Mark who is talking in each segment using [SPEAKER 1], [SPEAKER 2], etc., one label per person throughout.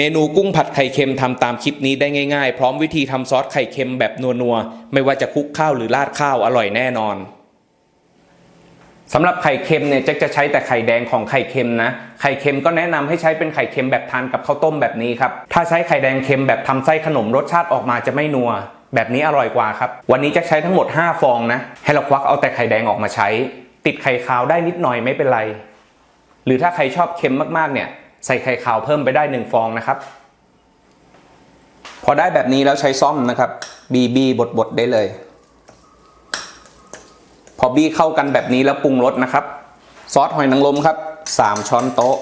[SPEAKER 1] เมนูกุ้งผัดไข่เค็มทำตามคลิปนี้ได้ง่ายๆ พร้อมวิธีทำซอสไข่เค็มแบบนัวๆ ไม่ว่าจะคลุกข้าวหรือราดข้าวอร่อยแน่นอนสำหรับไข่เค็มเนี่ยแจ็คจะใช้แต่ไข่แดงของไข่เค็มนะ ไข่เค็มก็แนะนำให้ใช้เป็นไข่เค็มแบบทานกับข้าวต้มแบบนี้ครับ ถ้าใช้ไข่แดงเค็มแบบทำไส้ขนมรสชาติออกมาจะไม่นัว แบบนี้อร่อยกว่าครับ วันนี้แจ็คใช้ทั้งหมด 5 ฟองนะ ให้เราควักเอาแต่ไข่แดงออกมาใช้ ติดไข่ขาวได้นิดหน่อยไม่เป็นไร หรือถ้าใครชอบเค็มมากๆเนี่ย ใส่ไข่ขาวเพิ่มไปได้หนึ่งฟองนะครับ พอได้แบบนี้แล้วใช้ซ่อมนะครับ บีบีบดบดได้เลย พอบี้เข้ากันแบบนี้แล้วปรุงรสนะครับ ซอสหอยนางรมครับ 3 ช้อนโต๊ะ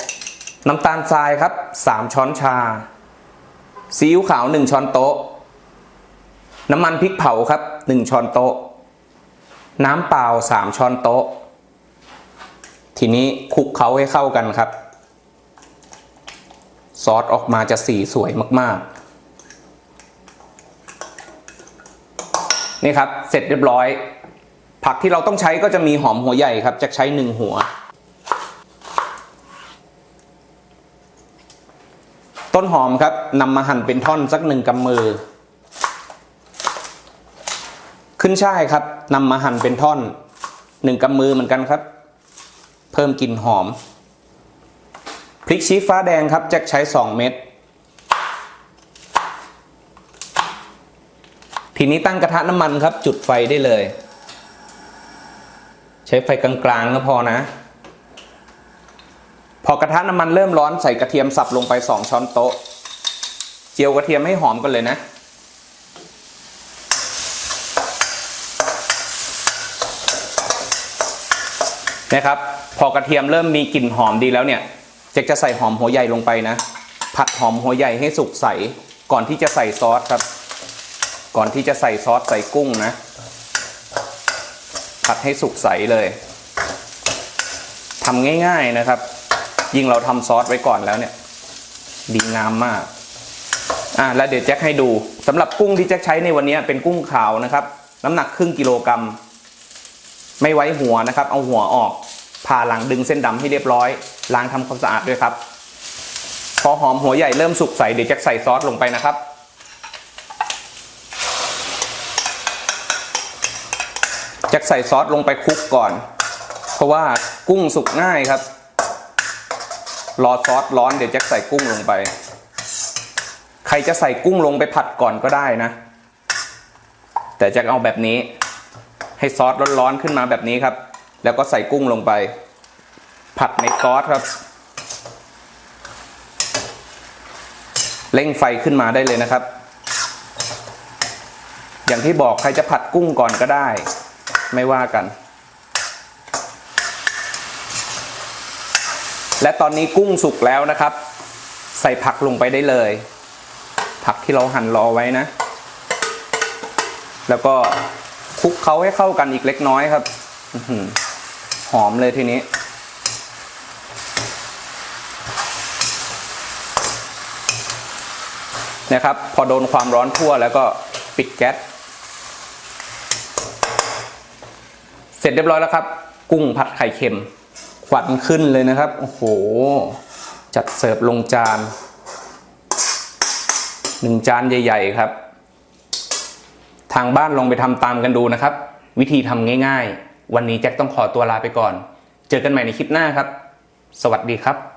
[SPEAKER 1] น้ำตาลทรายครับ 3 ช้อนชา ซีอิ๊วขาว 1 ช้อนโต๊ะ น้ำมันพริกเผาครับ 1 ช้อนโต๊ะ น้ำเปล่า 3 ช้อนโต๊ะ ทีนี้คลุกเคล้าให้เข้ากันครับ ซอสออกมาจะสีสวยมากๆ นี่ครับ เสร็จเรียบร้อย ผักที่เราต้องใช้ก็จะมีหอมหัวใหญ่ครับ จะใช้หนึ่งหัว ต้นหอมครับนำมาหั่นเป็นท่อนสักหนึ่งกำมือ ขึ้นช่ายครับนำมาหั่นเป็นท่อนหนึ่งกำมือเหมือนกันครับ เพิ่มกลิ่นหอม พริกชี้ฟ้าแดงครับแจ็คใช้ 2 เม็ดทีนี้ตั้งกระทะน้ำมันครับ จุดไฟได้เลย ใช้ไฟกลางๆก็พอนะ พอกระทะน้ำมันเริ่มร้อนใส่กระเทียมสับลงไป 2 ช้อนโต๊ะ เจียวกระเทียมให้หอมกันเลยนะนะครับ พอกระเทียมเริ่มมีกลิ่นหอมดีแล้วเนี่ย เจ๊กจะใส่หอมหัวใหญ่ลงไปนะ ผัดหอมหัวใหญ่ให้สุกใส ก่อนที่จะใส่ซอสครับ ก่อนที่จะใส่ซอสใส่กุ้งนะ ผัดให้สุกใสเลยทำง่าย ๆนะครับ ยิ่งเราทำซอสไว้ก่อนแล้วเนี่ย ดีงามมาก อะแล้วเดี๋ยวแจ็คให้ดูสำหรับกุ้งที่แจ็คใช้ในวันนี้เป็นกุ้งขาวนะครับ น้ำหนักครึ่งกิโลกรัมไม่ไว้หัวนะครับ เอาหัวออก ผ่าหลังดึงเส้นดำให้เรียบร้อย ล้างทำความสะอาดด้วยครับ พอหอมหัวใหญ่เริ่มสุกใสเดี๋ยวแจ็คใส่ซอสลงไปนะครับแจ็คใส่ซอสลงไปคลุกก่อน เพราะว่ากุ้งสุกง่ายครับ รอซอสร้อนเดี๋ยวแจ็คใส่กุ้งลงไป ใครจะใส่กุ้งลงไปผัดก่อนก็ได้นะ แต่แจ็คเอาแบบนี้ ให้ซอสร้อนๆขึ้นมาแบบนี้ครับ แล้วก็ใส่กุ้งลงไป ผัดในซอสครับ เร่งไฟขึ้นมาได้เลยนะครับ อย่างที่บอกใครจะผัดกุ้งก่อนก็ได้ ไม่ว่ากัน และตอนนี้กุ้งสุกแล้วนะครับ ใส่ผักลงไปได้เลย ผักที่เราหั่นรอไว้นะ แล้วก็คลุกเขาให้เข้ากันอีกเล็กน้อยครับ หอมเลยทีนี้ นะครับ พอโดนความร้อนทั่วแล้วก็ปิดแก๊สเสร็จเรียบร้อยแล้วครับ กุ้งผัดไข่เค็มควันขึ้นเลยนะครับ โอ้โห จัดเสิร์ฟลงจานหนึ่งจานใหญ่ ๆ ครับ ทางบ้านลองไปทำตามกันดูนะครับ วิธีทำง่าย ๆ วันนี้แจ็คต้องขอตัวลาไปก่อน เจอกันใหม่ในคลิปหน้าครับ สวัสดีครับ